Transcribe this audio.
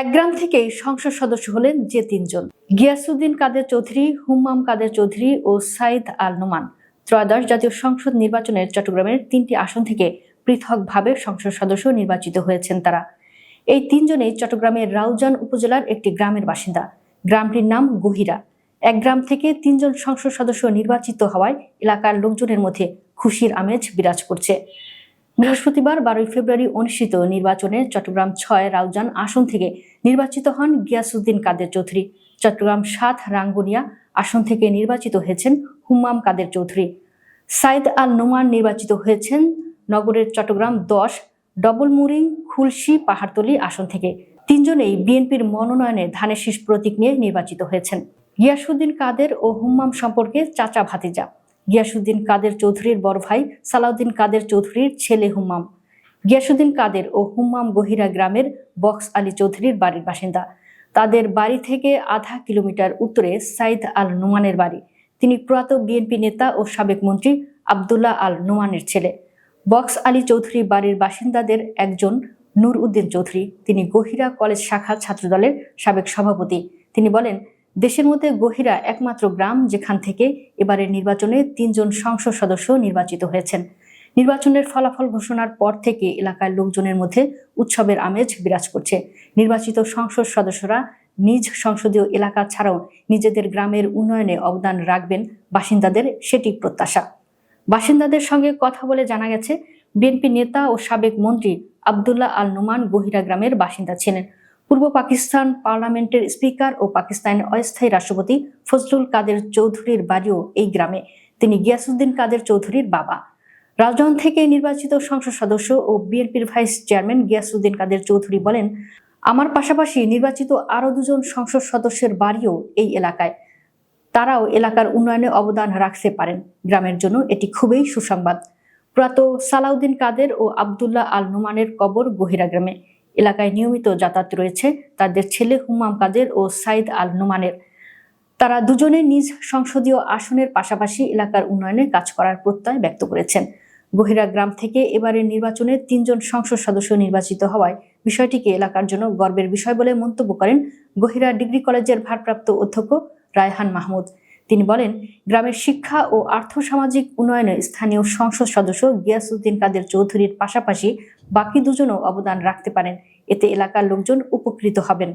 এক গ্রাম থেকেই সংসদ সদস্য হলেন যে তিনজন। গিয়াসুদ্দিন কাদের চৌধুরী হুম্মাম কাদের চৌধুরী ও সাইদ আল নোমান। ত্রয়োদশ জাতীয় সংসদ নির্বাচনের চট্টগ্রামের তিনটি আসন থেকে পৃথকভাবে সংসদ সদস্য নির্বাচিত হয়েছেন তারা। এই তিনজনেই চট্টগ্রামের রাউজান উপজেলার একটি গ্রামের বাসিন্দা। গ্রামটির নাম গহিরা। এক গ্রাম থেকে তিনজন সংসদ সদস্য নির্বাচিত হওয়ায় এলাকার লোকজনের মধ্যে খুশির আমেজ বিরাজ করছে। বৃহস্পতিবার বারোই ফেব্রুয়ারি অনুষ্ঠিত নির্বাচনে চট্টগ্রাম ছয়, রাউজান আসন থেকে নির্বাচিত হন গিয়াসুদ্দিন কাদের চৌধুরী। চট্টগ্রাম সাত, রাঙ্গুনিয়া আসন থেকে নির্বাচিত হয়েছেন হুম্মাম কাদের চৌধুরী। সাইদ আল নোমান নির্বাচিত হয়েছেন নগরের চট্টগ্রাম দশ ডবলমুরিং খুলশি, পাহাড়তলি আসন থেকে। তিনজনেই বিএনপির মনোনয়নে ধানের শীষ প্রতীক নিয়ে নির্বাচিত হয়েছেন। গিয়াসুদ্দিন কাদের ও হুম্মাম সম্পর্কে চাচা ভাতিজা। গিয়াসুদ্দিন কাদের চৌধুরীর বড় ভাই সালাউদ্দিন কাদের চৌধুরীর ছেলে হুম্মাম গিয়াসুদ্দিন কাদের ও হুম্মাম গহিরা গ্রামের বক্স আলী চৌধুরীর বাড়ির বাসিন্দা। তাদের বাড়ি থেকে আধা কিলোমিটার উত্তরে সাইদ আল নোমানের বাড়ি। তিনি প্রয়াত বিএনপি নেতা ও সাবেক মন্ত্রী আবদুল্লাহ আল নোমানের ছেলে। বক্স আলী চৌধুরী বাড়ির বাসিন্দাদের একজন নূর উদ্দিন চৌধুরী। তিনি গহিরা কলেজ শাখা ছাত্রদলের সাবেক সভাপতি। তিনি বলেন দেশের মধ্যে গহিরা একমাত্র গ্রাম যেখান থেকে এবারের নির্বাচনে তিনজন সংসদ সদস্য নির্বাচিত হয়েছেন। নির্বাচনের ফলাফল ঘোষণার পর থেকে এলাকার লোকজনের মধ্যে উৎসবের আমেজ বিরাজ করছে। নির্বাচিত সংসদ সদস্যরা নিজ সংসদীয় এলাকা ছাড়াও নিজেদের গ্রামের উন্নয়নে অবদান রাখবেন বাসিন্দাদের সেটি প্রত্যাশা। বাসিন্দাদের সঙ্গে কথা বলে জানা গেছে, বিএনপি নেতা ও সাবেক মন্ত্রী আবদুল্লাহ আল নোমান গহিরা গ্রামের বাসিন্দা ছিলেন। পূর্ব পাকিস্তান পার্লামেন্টের স্পিকার ও পাকিস্তানের অস্থায়ী রাষ্ট্রপতি ফজলুল কাদের চৌধুরীর বাড়িও এই গ্রামে। তিনি গিয়াসুদ্দিন কাদের চৌধুরীর বাবা। রাজধান থেকে নির্বাচিত সংসদ সদস্য ও বিএনপির ভাইস চেয়ারম্যান গিয়াসুদ্দিন কাদের চৌধুরী বলেন, আমার পাশাপাশি নির্বাচিত আরও দুজন সংসদ সদস্যের বাড়িও এই এলাকায়। তারাও এলাকার উন্নয়নে অবদান রাখতে পারেন। গ্রামের জন্য এটি খুবই সুসংবাদ। প্রয়াত সালাউদ্দিন কাদের ও আবদুল্লাহ আল নুমানের কবর গহিরা গ্রামে। এলাকায় নিয়মিত যাতায়াত রয়েছে তাদের ছেলে হুমাম কাদের ও সাইদ আল নোমানের। তারা দুজনে নিজ সংসদীয় আসনের পাশাপাশি এলাকার উন্নয়নে কাজ করার প্রত্যয় ব্যক্ত করেছেন। গহিরা গ্রাম থেকে এবারের নির্বাচনে তিনজন সংসদ সদস্য নির্বাচিত হওয়ায় বিষয়টিকে এলাকার জন্য গর্বের বিষয় বলে মন্তব্য করেন গহিরা ডিগ্রি কলেজের ভারপ্রাপ্ত অধ্যক্ষ রায়হান মাহমুদ। তিনি বলেন, গ্রামের শিক্ষা ও আর্থসামাজিক উন্নয়নে স্থানীয় সংসদ সদস্য গিয়াসুদ্দিন কাদের চৌধুরীর পাশাপাশি বাকি দুজনও অবদান রাখতে পারেন। এতে এলাকার লোকজন উপকৃত হবেন।